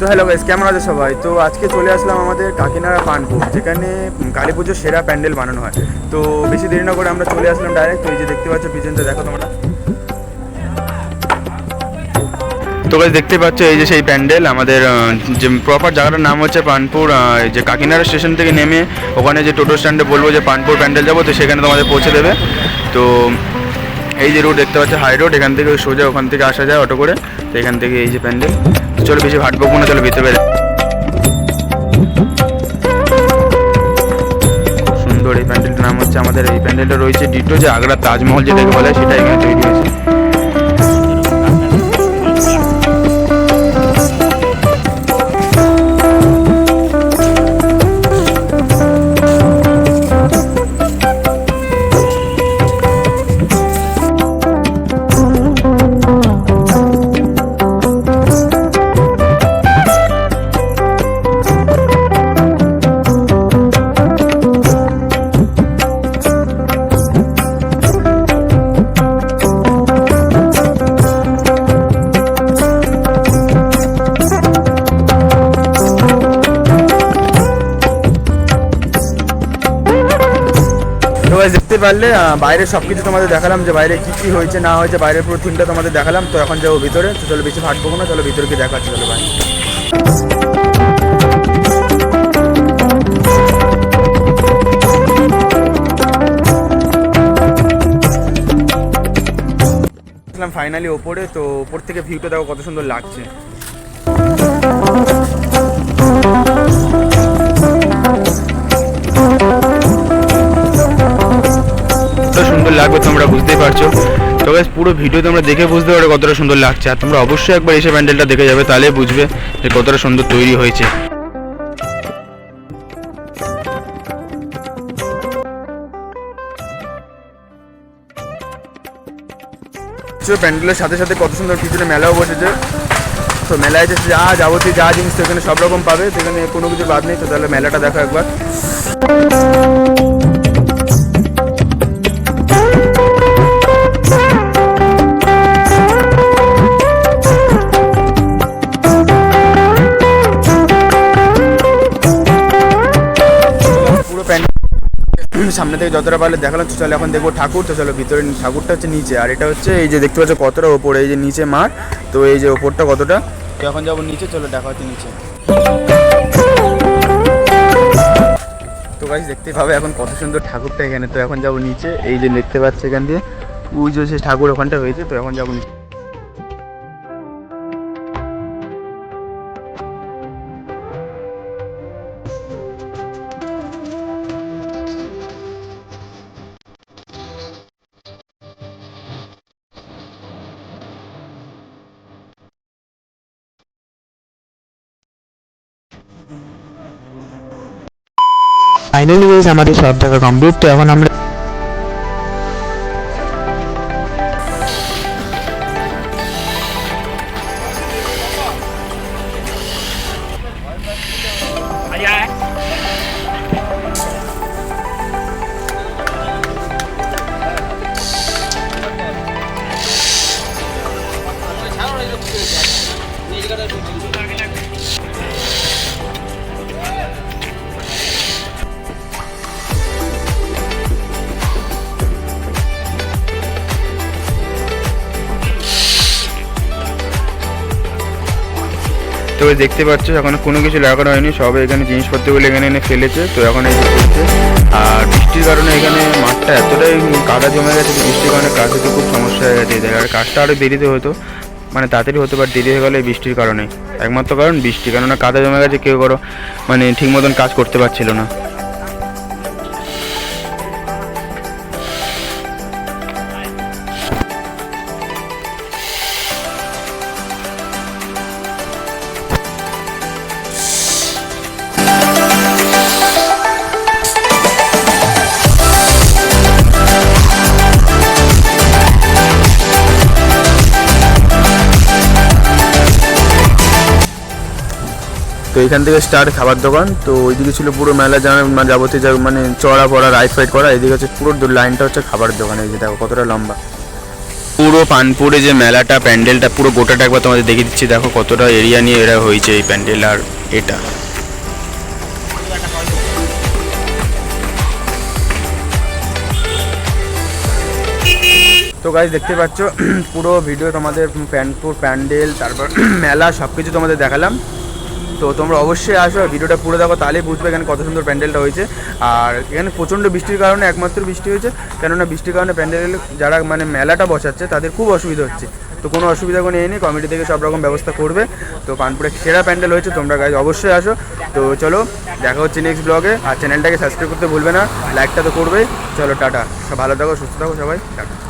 তো hello guys কেমন আছে সবাই? তো আজকে চলে আসলাম আমাদের কাকিনাড়া পানপুর, যেখানে কালী পুজোর সেরা প্যান্ডেল বানানো হয়। তো বেশি দেরি না করে আমরা চলে আসলাম ডাইরেক্ট তো এই যে দেখতে পাচ্ছ পিছনটা, দেখো তোমরা। তো গাইস দেখতে পাচ্ছ এই যে সেই প্যান্ডেল, আমাদের যে প্রপার জায়গাটার নাম হচ্ছে পানপুর যে কাকিনাড়া স্টেশন থেকে নেমে ওখানে যে টোটো স্ট্যান্ডে বলব যে পানপুর প্যান্ডেল যাব, তো সেখানে তোমাদের পৌঁছে দেবে। তো এই যে রোড দেখতে পাচ্ছ হাই রোড এখান থেকে সোজা ওখান থেকে আসা যায় অটো করে। তো এখান থেকে এই যে প্যান্ডেল। চলো বেশি ভাট বকবো না, চলো ভিতরে। সুন্দর এই প্যান্ডেলটার নাম হচ্ছে আমাদের, এই প্যান্ডেলটা রয়েছে ডিটো যে আগ্রার তাজমহল যেটাকে বলে, সেটা এখানে তৈরি হয়েছে। তো দেখতে পারলে বাইরে সব কিছু তোমাদের দেখালাম যে বাইরে কি কি হয়েছে, না হয়েছে, বাইরের পুরো থিমটা তোমাদের দেখালাম। তো এখন যাব ভিতরে, তো চলো বেশি বকবো না, চলো ভিতরে গিয়ে দেখা হচ্ছে চলো ভাই ফাইনালি ওপরে, তো ওপর থেকে ভিউটা দেখো কত সুন্দর লাগছে। লাগবে তোমরা বুঝতেই পারছ। তো guys, পুরো ভিডিও তোমরা দেখে বুঝতে পারো কতটা সুন্দর লাগছে। আর তোমরা অবশ্যই একবার এসে প্যান্ডেলটা দেখে যাবে তাহলে বুঝবে যে কতটা সুন্দর তৈরি হয়েছে। প্যান্ডেলের সাথে সাথে কত সুন্দর পিছনে মেলাও বসেছে। তো মেলায় যে যা যাবতীয় যা জিনিস সেখানে সব রকম পাবে সেখানে কোনো কিছু বাদ নেই। তো তাহলে মেলাটা দেখো একবার। সামনে থেকে যতটা পারলে দেখালাম, তো চলো এখন দেখব ঠাকুর। তো চলো ভিতরে ঠাকুরটা হচ্ছে নিচে। আর এটা হচ্ছে এই যে দেখতে পাচ্ছ কতটা ওপরে, এই যে নিচে মাঠ। তো এই যে ওপরটা কতটা? তো এখন যাব নিচে, চলো দেখা হচ্ছে নিচে। তো গাইস দেখতে পাবে এখন কত সুন্দর ঠাকুরটা এখানে। তো এখন যাব নিচে, এই যে দেখতে পাচ্ছে এখান দিয়ে। যে সে ঠাকুর ওখানটা হয়েছে, তো এখন যাব নিচে। ফাইনালি গাইস আমাদের সব জায়গা কমপ্লিট তো এখন আমরা তো ওই দেখতে পাচ্ছ, এখন কোনো কিছু লাগানো হয়নি, সব এখানে জিনিসপত্রগুলো এখানে এনে ফেলেছে, তো এখন এই চলছে। আর বৃষ্টির কারণে এখানে মাঠটা এতটাই কাদা জমে গেছে বৃষ্টির কারণে কাজ হতে খুব সমস্যা হয়ে গেছে। আর কাজটা আরও দেরিতে হতো মানে তাড়াতাড়ি হতো বাট দেরি হয়ে গেলে বৃষ্টির কারণে। একমাত্র কারণ বৃষ্টি, কেননা কাদা জমে গেছে, কেউ করো মানে ঠিক মতন কাজ করতে পারছিল না। তো এখান থেকে স্টার্ট খাবার দোকান। তো ওইদিকে ছিল পুরো মেলা জানা মানে যাবতীয় যা মানে চড়া পড়া রাইড ফাইড করা। এদিকে হচ্ছে পুরো লাইনটা হচ্ছে খাবার দোকান। এই যে দেখো কতটা লম্বা। পুরো পানপুরে যে মেলাটা প্যান্ডেলটা পুরো গোটাটা একবার তোমাদের দেখিয়ে দিচ্ছি। দেখো কতটা এরিয়া নিয়ে এরা হয়েছে এই প্যান্ডেল আর এটা। তো গাইজ দেখতে পাচ্ছ পুরো ভিডিও তোমাদের প্যান্টপুর প্যান্ডেল তারপর মেলা সব কিছু তোমাদের দেখালাম। তো তোমরা অবশ্যই আসো ভিডিওটা পুরো দেখো, তাহলেই বুঝবে এখানে কত সুন্দর প্যান্ডেলটা হয়েছে। আর এখানে প্রচণ্ড বৃষ্টির কারণে, একমাত্র বৃষ্টি হয়েছে, কেননা বৃষ্টির কারণে প্যান্ডেল যারা মানে মেলাটা বসাচ্ছে, তাদের খুব অসুবিধা হচ্ছে। তো কোনো অসুবিধা কোনো নেই কমিটি থেকে সব রকম ব্যবস্থা করবে। তো কানপুরে সেরা প্যান্ডেল হয়েছে, তোমরা গাইজ অবশ্যই আসো। তো চলো, দেখা হচ্ছে নেক্সট ব্লগে আর চ্যানেলটাকে সাবস্ক্রাইব করতে ভুলবে না লাইকটা তো করবেই। চলো, টাটা। ভালো থাকো, সুস্থ থাকো সবাই। টাটা।